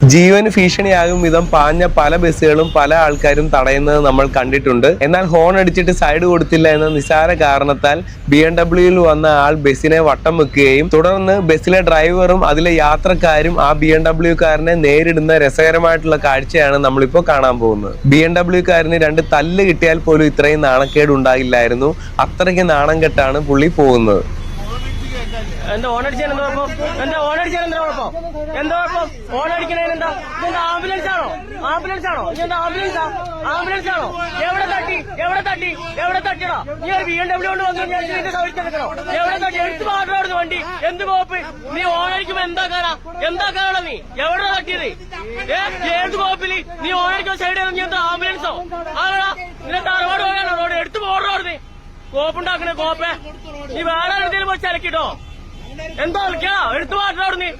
ജീവന് ഭീഷണിയാകും വിധം പാഞ്ഞ പല ബസ്സുകളും പല ആൾക്കാരും തടയുന്നത് നമ്മൾ കണ്ടിട്ടുണ്ട്. എന്നാൽ ഹോൺ അടിച്ചിട്ട് സൈഡ് കൊടുത്തില്ല എന്ന നിസാര കാരണത്താൽ ബി എം ഡബ്ല്യൂയിൽ വന്ന ആൾ ബസ്സിനെ വട്ടം വെക്കുകയും തുടർന്ന് ബസ്സിലെ ഡ്രൈവറും അതിലെ യാത്രക്കാരും ആ ബി എം ഡബ്ല്യു കാരനെ നേരിടുന്ന രസകരമായിട്ടുള്ള കാഴ്ചയാണ് നമ്മളിപ്പോൾ കാണാൻ പോകുന്നത്. ബി എം ഡബ്ല്യു കാരന് രണ്ട് തല്ല് കിട്ടിയാൽ പോലും ഇത്രയും നാണക്കേട് ഉണ്ടാകില്ലായിരുന്നു അത്രയ്ക്ക് നാണം കെട്ടാണ് പുള്ളി പോകുന്നത്. എന്താ ഓണടിച്ചാൽ എന്താ കുഴപ്പം? എന്താ ഓണടിച്ചാൽ എന്താ കുഴപ്പം? എന്താ കുഴപ്പം? ഓണടിക്കണേന് എന്താ? ഇതെന്താ ആംബുലൻസ് ആണോ? ആംബുലൻസ് ആണോ? ഇതെന്താ ആംബുലൻസ്? ആംബുലൻസ് ആണോ? എവിടെ തട്ടി? എവിടെ തട്ടി? എവിടെ തട്ടിടോ നീ ഒരു ബി എം ഡബ്ല്യൂ കൊണ്ട് വന്നു ഞാൻ ഇതിന്റെ സൗകര്യത്തിലെത്തണോ എവിടെ തട്ടി? എടുത്ത് മാറ്റം വണ്ടി. എന്ത് കോപ്പ് നീ ഓണടിക്കുമ്പോ എന്താ കാണാ എന്താ കാണാ നീ? എവിടെ തട്ടിയത്? ഏത് കോപ്പിൽ നീ ഓണടിക്കുമ്പോ സൈഡ് നീ എന്താ ആംബുലൻസോ? ആണോടാ നിന്നെ തറവാട് പോയാണോ? റോഡ് എടുത്ത് പോടോ നീ കോപ്പുണ്ടാക്കണേ കോപ്പേ. നീ വേറെ എവിടെയെങ്കിലും പോയി ചലക്കിട്ടോ? എന്തോ വിളിക്കാ എടുത്തു പോടാ അവിടുന്ന്.